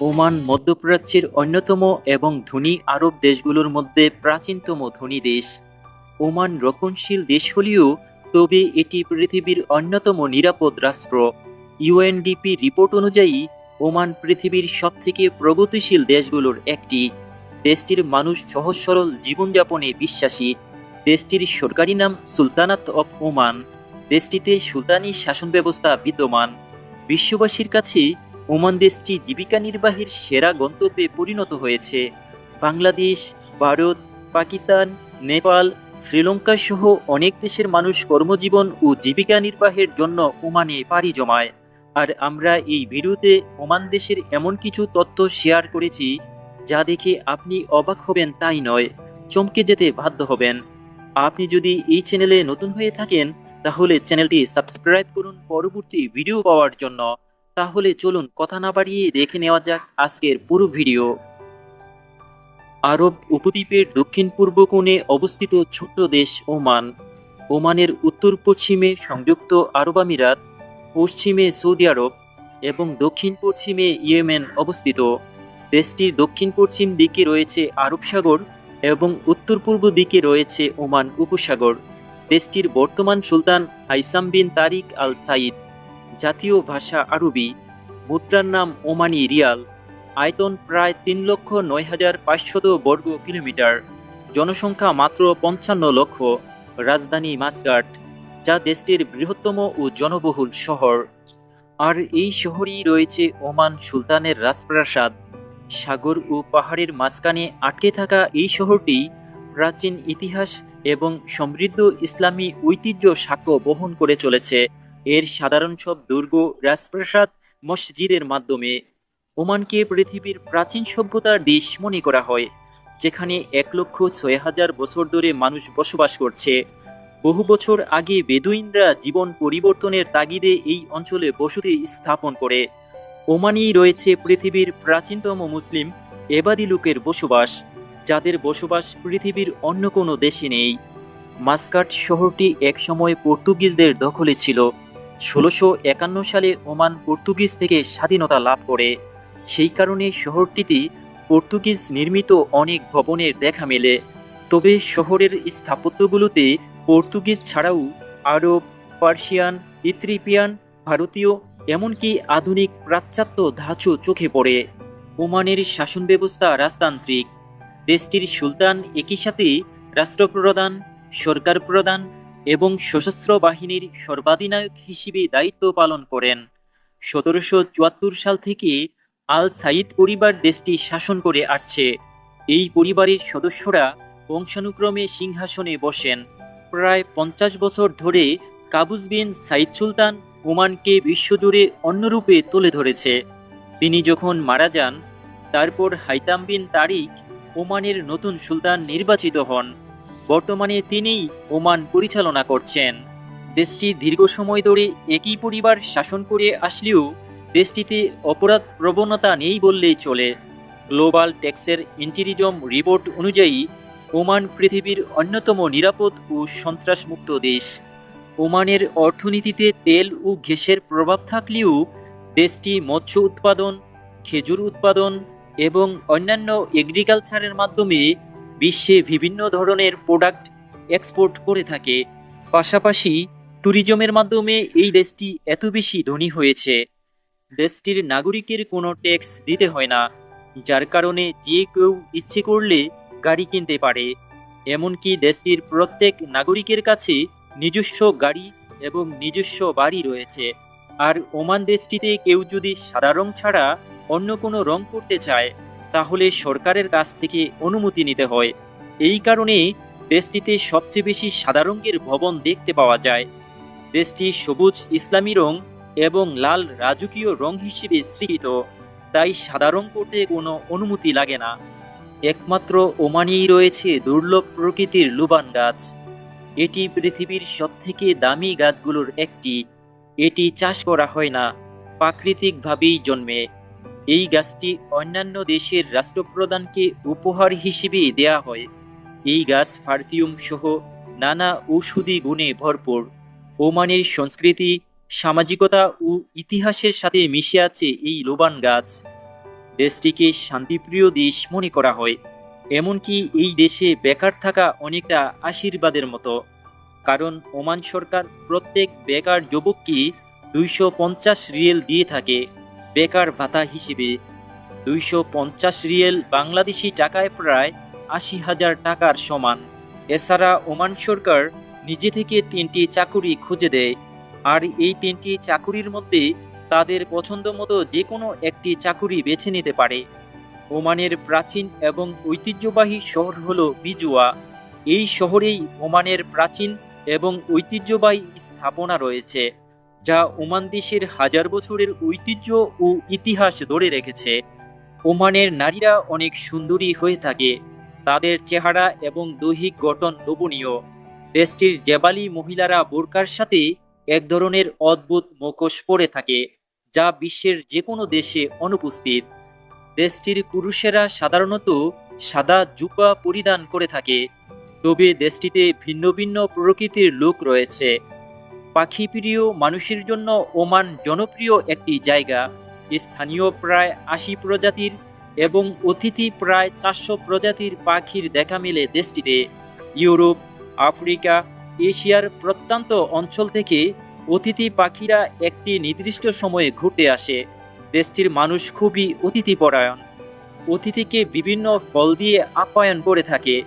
Oman, মধ্যপ্রাচ্যের অন্যতম এবং ধনী আরব দেশগুলোর মধ্যে প্রাচীনতম ধনী দেশ। ওমান রক্ষণশীল দেশ হলেও তবে এটি পৃথিবীর অন্যতম নিরাপদ রাষ্ট্র। ইউএনডিপি রিপোর্ট অনুযায়ী, ওমান পৃথিবীর সবথেকে প্রগতিশীল দেশগুলোর একটি। দেশটির মানুষ সহজ সরল জীবনযাপনে বিশ্বাসী। দেশটির সরকারি নাম সুলতানাত অফ ওমান। দেশটিতে সুলতানি শাসন ব্যবস্থা বিদ্যমান। বিশ্ববাসীর কাছে ওমান দেশটি জীবিকা নির্বাহের সেরা গন্তব্যে পরিণত হয়েছে। বাংলাদেশ, ভারত, পাকিস্তান, নেপাল, শ্রীলঙ্কা সহ অনেক দেশের মানুষ কর্মজীবন ও জীবিকা নির্বাহের জন্য ওমানে পাড়ি জমায়। আর আমরা এই ভিডিওতে ওমান দেশের এমন কিছু তথ্য শেয়ার করেছি, যা দেখে আপনি অবাক হবেন তাই নয়, চমকে যেতে বাধ্য হবেন। আপনি যদি এই চ্যানেলে নতুন হয়ে থাকেন, তাহলে চ্যানেলটি সাবস্ক্রাইব করুন পরবর্তী ভিডিও পাওয়ার জন্য। তাহলে চলুন কথা না বাড়িয়ে দেখে নেওয়া যাক আজকের পুরো ভিডিও। আরব উপদ্বীপের দক্ষিণ পূর্ব কোণে অবস্থিত ছোট্ট দেশ ওমান। ওমানের উত্তর পশ্চিমে সংযুক্ত আরব আমিরাত, পশ্চিমে সৌদি আরব এবং দক্ষিণ পশ্চিমে ইয়েমেন অবস্থিত। দেশটির দক্ষিণ পশ্চিম দিকে রয়েছে আরব সাগর এবং উত্তর পূর্ব দিকে রয়েছে ওমান উপসাগর। দেশটির বর্তমান সুলতান হাইসাম বিন তারিক আল সাইদ জাতীয় ভাষা আরবি, মুদ্রার নাম ওমানি রিয়াল, আয়তন প্রায় তিন লক্ষ নয় হাজার পাঁচশত বর্গ কিলোমিটার, জনসংখ্যা মাত্র পঞ্চান্ন লক্ষ, রাজধানী মাসগাট যা দেশটির বৃহত্তম ও জনবহুল শহর। আর এই শহরেই রয়েছে ওমান সুলতানের রাজপ্রাসাদ। সাগর ও পাহাড়ের মাঝখানে আটকে থাকা এই শহরটি প্রাচীন ইতিহাস এবং সমৃদ্ধ ইসলামী ঐতিহ্য সাক্ষ্য বহন করে চলেছে। এর সাধারণ সব দুর্গ রাজপ্রাসাদ মসজিদের মাধ্যমে। ওমানকে পৃথিবীর প্রাচীন সভ্যতার দেশ মনে করা হয়, যেখানে এক লক্ষ ছয় হাজার বছর ধরে মানুষ বসবাস করছে। বহু বছর আগে বেদুইনরা জীবন পরিবর্তনের তাগিদে এই অঞ্চলে বসতি স্থাপন করে। ওমানেই রয়েছে পৃথিবীর প্রাচীনতম মুসলিম, এবাদি লোকের বসবাস, যাদের বসবাস পৃথিবীর অন্য কোনো দেশে নেই। মাস্কাট শহরটি একসময় পর্তুগিজদের দখলে ছিল। ষোলোশো একান্ন সালে ওমান পর্তুগিজ থেকে স্বাধীনতা লাভ করে। সেই কারণে শহরটিতে পর্তুগিজ নির্মিত অনেক ভবনের দেখা মেলে। তবে শহরের স্থাপত্যগুলোতে পর্তুগিজ ছাড়াও আরব, পার্সিয়ান ইথ্রিপিয়ান ভারতীয়, এমনকি আধুনিক পাশ্চাত্য ধাঁচও চোখে পড়ে। ওমানের শাসন ব্যবস্থা রাজতান্ত্রিক। দেশটির সুলতান একই সাথে রাষ্ট্রপ্রধান সরকার প্রধান এবং সশস্ত্র বাহিনীর সর্বাধিনায়ক হিসেবে দায়িত্ব পালন করেন। সতেরোশো চুয়াত্তর সাল থেকে আল সাইদ পরিবার দেশটি শাসন করে আসছে। এই পরিবারের সদস্যরা বংশানুক্রমে সিংহাসনে বসেন। প্রায় পঞ্চাশ বছর ধরে কাবুজ বিন সাইদ সুলতান ওমানকে বিশ্বজুড়ে অন্যরূপে তুলে ধরেছে। তিনি যখন মারা যান, তারপর হাইতাম বিন তারিক ওমানের নতুন সুলতান নির্বাচিত হন। বর্তমানে তিনিই ওমান পরিচালনা করছেন। দেশটি দীর্ঘ সময় ধরে একই পরিবার শাসন করে আসলেও দেশটিতে অপরাধ প্রবণতা নেই বললেই চলে। গ্লোবাল ট্যাক্সের ইন্টেরিজম রিপোর্ট অনুযায়ী, ওমান পৃথিবীর অন্যতম নিরাপদ ও সন্ত্রাসমুক্ত দেশ। ওমানের অর্থনীতিতে তেল ও গ্যাসের প্রভাব থাকলেও দেশটি মৎস্য উৎপাদন, খেজুর উৎপাদন এবং অন্যান্য এগ্রিকালচারের মাধ্যমে বিশ্বে বিভিন্ন ধরনের প্রোডাক্ট এক্সপোর্ট করে থাকে। পাশাপাশি ট্যুরিজমের মাধ্যমে এই দেশটি এত বেশি ধনী হয়েছে। দেশটির নাগরিকের কোনো ট্যাক্স দিতে হয় না, যার কারণে যে কেউ ইচ্ছে করলে গাড়ি কিনতে পারে। এমনকি দেশটির প্রত্যেক নাগরিকের কাছে নিজস্ব গাড়ি এবং নিজস্ব বাড়ি রয়েছে। আর ওমান দেশটিতে কেউ যদি সাদা রং ছাড়া অন্য কোনো রং করতে চায় তাহলে সরকারের কাছ থেকে অনুমতি নিতে হয়। এই কারণে দেশটিতে সবচেয়ে বেশি সাদা রঙের ভবন দেখতে পাওয়া যায়। দেশটি সবুজ, ইসলামী রং এবং লাল রাজকীয় রং হিসেবে স্বীকৃত, তাই সাদা রং করতে কোনো অনুমতি লাগে না। একমাত্র ওমানেই রয়েছে দুর্লভ প্রকৃতির লুবান গাছ। এটি পৃথিবীর সবথেকে দামি গাছগুলোর একটি। এটি চাষ করা হয় না, প্রাকৃতিকভাবেই জন্মে। এই গাছটি অন্যান্য দেশের রাষ্ট্রপ্রধানকে উপহার হিসেবে দেয়া হয়। এই গাছ পারফিউম সহ নানা ঔষধি গুণে ভরপুর। ওমানের সংস্কৃতি, সামাজিকতা ও ইতিহাসের সাথে মিশে আছে এই লোবান গাছ। দেশটিকে শান্তিপ্রিয় দেশ মনে করা হয়। এমনকি এই দেশে বেকার থাকা অনেকটা আশীর্বাদের মতো। কারণ ওমান সরকার প্রত্যেক বেকার যুবককে দুইশো পঞ্চাশ রিয়েল দিয়ে থাকে। বেকার ভাতা হিসেবে দুইশো পঞ্চাশ রিয়েল বাংলাদেশি টাকায় প্রায় আশি হাজার টাকার সমান। এছাড়া ওমান সরকার নিজে থেকে তিনটি চাকুরি খুঁজে দেয়, আর এই তিনটি চাকুরির মধ্যে তাদের পছন্দ মতো যে কোনো একটি চাকুরি বেছে নিতে পারে। ওমানের প্রাচীন এবং ঐতিহ্যবাহী শহর হল বিজুয়া। এই শহরেই ওমানের প্রাচীন এবং ঐতিহ্যবাহী স্থাপনা রয়েছে। যা ওমান দেশের হাজার বছরের ঐতিহ্য ও ইতিহাস ধরে রেখেছে। ওমানের নারীরা অনেক সুন্দরী হয়ে থাকে। তাদের চেহারা এবং দৈহিক গঠন লোভনীয়। দেশটির জেবালি মহিলারা বোরকার সাথে এক ধরনের অদ্ভুত মুখোশ পরে থাকে, যা বিশ্বের যে কোনো দেশে অনুপস্থিত। দেশটির পুরুষেরা সাধারণত সাদা জুপা পরিধান করে থাকে, তবে দেশটিতে ভিন্ন ভিন্ন প্রকৃতির লোক রয়েছে। পাখি প্রিয় মানুষের জন্য ওমান জনপ্রিয় একটি জায়গা। স্থানীয় প্রায় আশি প্রজাতির এবং অতিথি প্রায় চারশো প্রজাতির পাখির দেখা মেলে দেশটিতে। ইউরোপ, আফ্রিকা, এশিয়ার প্রত্যন্ত অঞ্চল থেকে অতিথি পাখিরা একটি নির্দিষ্ট সময়ে ঘুরতে আসে। দেশটির মানুষ খুবই অতিথিপরায়ণ। অতিথিকে বিভিন্ন ফল দিয়ে আপ্যায়ন করে থাকে।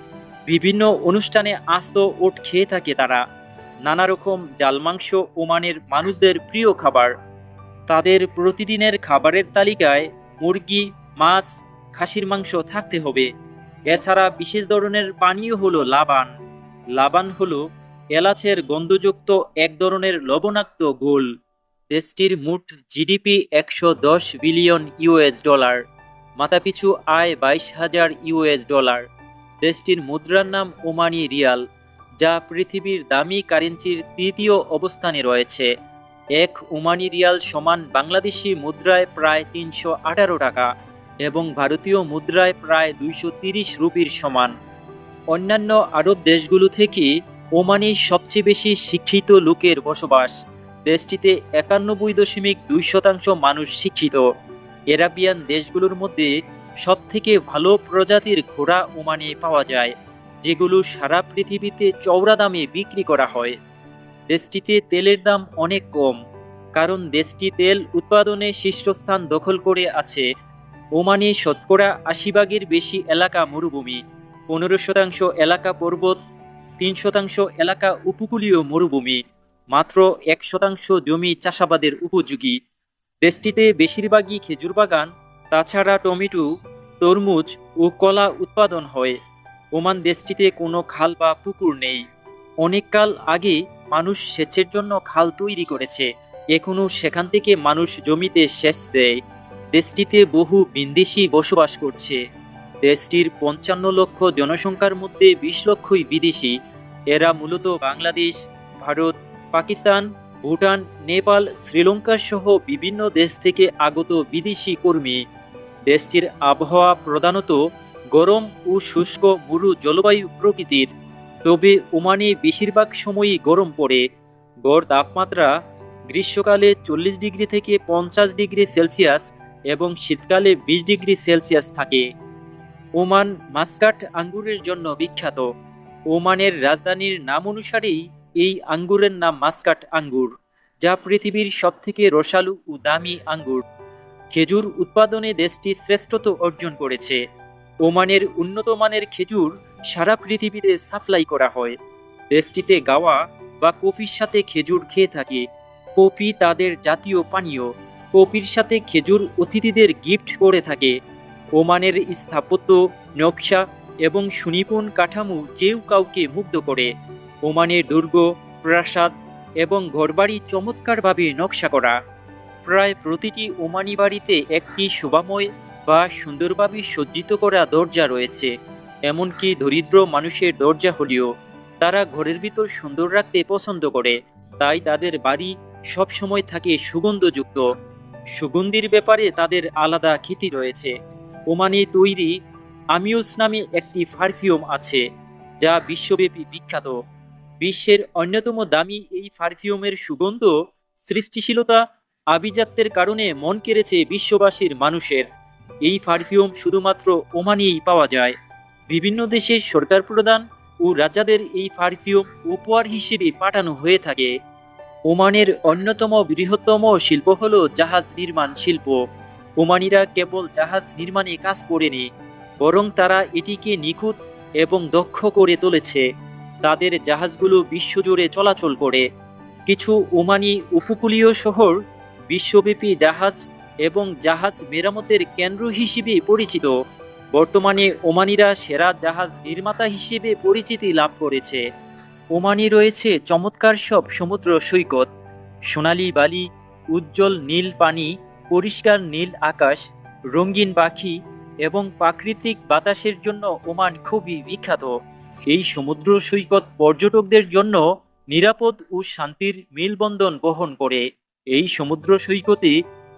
বিভিন্ন অনুষ্ঠানে আস্ত ওট খেয়ে থাকে তারা। নানা রকম জাল মাংস ওমানের মানুষদের প্রিয় খাবার। তাদের প্রতিদিনের খাবারের তালিকায় মুরগি, মাছ, খাসির মাংস থাকতে হবে। এছাড়া বিশেষ ধরনের পানীয় হলো লাবান। লাবান হলো এলাচের গন্ধযুক্ত এক ধরনের লবণাক্ত গোল দেশটির মোট জিডিপি একশো দশ বিলিয়ন ইউএস ডলার। মাথাপিছু আয় বাইশ হাজার ইউএস ডলার। দেশটির মুদ্রার নাম ওমানি রিয়াল। যা পৃথিবীর দামি কারেন্সির তৃতীয় অবস্থানে রয়েছে। এক ওমানি রিয়াল সমান বাংলাদেশি মুদ্রায় প্রায় তিনশো আঠারো টাকা এবং ভারতীয় মুদ্রায় প্রায় দুইশো তিরিশ রুপির সমান। অন্যান্য আরব দেশগুলো থেকে ওমানে সবচেয়ে বেশি শিক্ষিত লোকের বসবাস। দেশটিতে একানব্বই দশমিক দুই শতাংশ মানুষ শিক্ষিত। এরাবিয়ান দেশগুলোর মধ্যে সবথেকে ভালো প্রজাতির ঘোড়া ওমানে পাওয়া যায়। যেগুলো সারা পৃথিবীতে চওড়া দামে বিক্রি করা হয়। দেশটিতে তেলের দাম অনেক কম, কারণ দেশটি তেল উৎপাদনে শীর্ষস্থান দখল করে আছে। ওমানে শতকরা আশি ভাগের বেশি এলাকা মরুভূমি, পনেরো শতাংশ এলাকা পর্বত, তিন শতাংশ এলাকা উপকূলীয় মরুভূমি, মাত্র এক শতাংশ জমি চাষাবাদের উপযোগী। দেশটিতে বেশিরভাগই খেজুর বাগান, তাছাড়া টমেটো, তরমুজ ও কলা উৎপাদন হয়। ওমান দেশটিতে কোনো খাল বা পুকুর নেই। অনেককাল আগে মানুষ সেচের জন্য খাল তৈরি করেছে। এখনও সেখান থেকে মানুষ জমিতে সেচ দেয়। দেশটিতে বহু বিন্দেশি বসবাস করছে। দেশটির পঞ্চান্ন লক্ষ জনসংখ্যার মধ্যে বিশ লক্ষই বিদেশি। এরা মূলত বাংলাদেশ, ভারত, পাকিস্তান, ভুটান, নেপাল, শ্রীলঙ্কা সহ বিভিন্ন দেশ থেকে আগত বিদেশি কর্মী। দেশটির আবহাওয়া প্রধানত গরম ও শুষ্ক মরু জলবায়ু প্রকৃতির। তবে ওমানে বেশিরভাগ সময়ই গরম পড়ে। গড় তাপমাত্রা গ্রীষ্মকালে চল্লিশ ডিগ্রি থেকে পঞ্চাশ ডিগ্রি সেলসিয়াস এবং শীতকালে বিশ ডিগ্রি সেলসিয়াস থাকে। ওমান মাস্কাট আঙ্গুরের জন্য বিখ্যাত। ওমানের রাজধানীর নাম অনুসারেই এই আঙ্গুরের নাম মাস্কাট আঙ্গুর, যা পৃথিবীর সবথেকে রসালু ও দামি আঙ্গুর। খেজুর উৎপাদনে দেশটি শ্রেষ্ঠত্ব অর্জন করেছে। ওমানের উন্নত মানের খেজুর সারা পৃথিবীতে সাপ্লাই করা হয়। দেশটিতে গাওয়া বা কফির সাথে খেজুর খেয়ে থাকে। কফি তাদের জাতীয় পানীয়। কফির সাথে খেজুর অতিথিদের গিফট করে থাকে। ওমানের স্থাপত্য, নকশা এবং সুনিপুণ কাঠামো কেউ কাউকে মুগ্ধ করে। ওমানের দুর্গ, প্রাসাদ এবং ঘরবাড়ি চমৎকারভাবে নকশা করা। প্রায় প্রতিটি ওমানি বাড়িতে একটি শোভাময় বা সুন্দরভাবে সজ্জিত করা দরজা রয়েছে, এমনকি দরিদ্র মানুষের দরজা হলেও তারা ঘরের ভিতর সুন্দর রাখতে পছন্দ করে, তাই তাদের বাড়ি সবসময় থাকে সুগন্ধযুক্ত। সুগন্ধির ব্যাপারে তাদের আলাদা খ্যাতি রয়েছে। ওমানে তৈরি আমিউস নামে একটি পারফিউম আছে, যা বিশ্বব্যাপী বিখ্যাত। বিশ্বের অন্যতম দামি এই পারফিউমের সুগন্ধ সৃষ্টিশীলতা, আভিজাত্যের কারণে মন কেড়েছে বিশ্ববাসীর মানুষের। এই পারফিউম শুধুমাত্র ওমানেই পাওয়া যায়। বিভিন্ন দেশের সরকার প্রধান ও রাজাদের এই পারফিউম উপহার হিসেবে পাঠানো হয়ে থাকে। ওমানের অন্যতম বৃহত্তম শিল্প হল জাহাজ নির্মাণ শিল্প। ওমানিরা কেবল জাহাজ নির্মাণে কাজ করেনি, বরং তারা এটিকে নিখুঁত এবং দক্ষ করে তুলেছে। তাদের জাহাজগুলো বিশ্বজুড়ে চলাচল করে। কিছু ওমানি উপকূলীয় শহর বিশ্বব্যাপী জাহাজ এবং জাহাজ মেরামতের কেন্দ্র হিসেবে পরিচিত। বর্তমানে ওমানিরা সেরা জাহাজ নির্মাতা হিসেবে পরিচিতি লাভ করেছে। ওমানি রয়েছে চমৎকার সব সমুদ্র সৈকত। সোনালি বালি, উজ্জ্বল নীল পানি, পরিষ্কার নীল আকাশ, রঙিন পাখি এবং প্রাকৃতিক বাতাসের জন্য ওমান খুবই বিখ্যাত। এই সমুদ্র সৈকত পর্যটকদের জন্য নিরাপদ ও শান্তির মেলবন্ধন বহন করে। এই সমুদ্র সৈকতে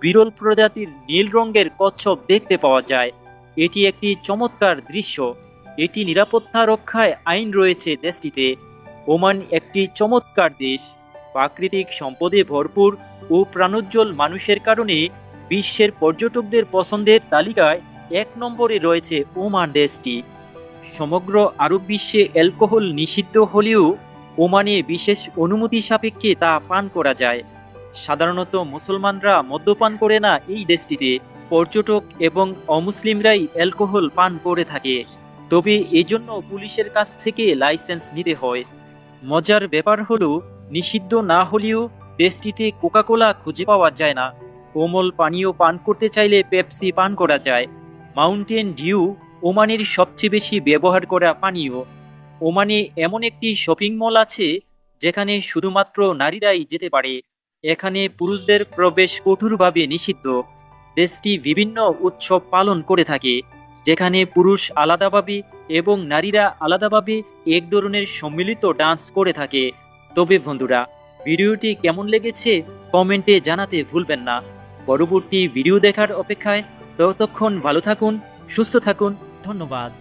বিরল প্রজাতির নীল রঙের কচ্ছপ দেখতে পাওয়া যায়। এটি একটি চমৎকার দৃশ্য। এটি নিরাপত্তা রক্ষায় আইন রয়েছে দেশটিতে। ওমান একটি চমৎকার দেশ। প্রাকৃতিক সম্পদে ভরপুর ও প্রাণোজ্জ্বল মানুষের কারণে বিশ্বের পর্যটকদের পছন্দের তালিকায় এক নম্বরে রয়েছে ওমান দেশটি। সমগ্র আরব বিশ্বে অ্যালকোহল নিষিদ্ধ হলেও ওমানে বিশেষ অনুমতি সাপেক্ষে তা পান করা যায়। সাধারণত মুসলমানরা মদ্যপান করে না এই দেশটিতে। পর্যটক এবং অমুসলিমরাই অ্যালকোহল পান করে থাকে। তবে এজন্য পুলিশের কাছ থেকে লাইসেন্স নিতে হয়। মজার ব্যাপার হলো, নিষিদ্ধ না হলেও দেশটিতে কোকাকোলা খুঁজে পাওয়া যায় না। কোমল পানীয় পান করতে চাইলে পেপসি পান করা যায়। মাউন্টেন ডিউ ওমানের সবচেয়ে বেশি ব্যবহার করা পানীয়। ওমানে এমন একটি শপিং মল আছে, যেখানে শুধুমাত্র নারীরাই যেতে পারে। এখানে পুরুষদের প্রবেশ কঠোরভাবে নিষিদ্ধ। দেশটি বিভিন্ন উৎসব পালন করে থাকে, যেখানে পুরুষ আলাদাভাবে এবং নারীরা আলাদাভাবে এক ধরনের সম্মিলিত ডান্স করে থাকে। তবে বন্ধুরা, ভিডিওটি কেমন লেগেছে কমেন্টে জানাতে ভুলবেন না। পরবর্তী ভিডিও দেখার অপেক্ষায় ততক্ষণ ভালো থাকুন, সুস্থ থাকুন, ধন্যবাদ।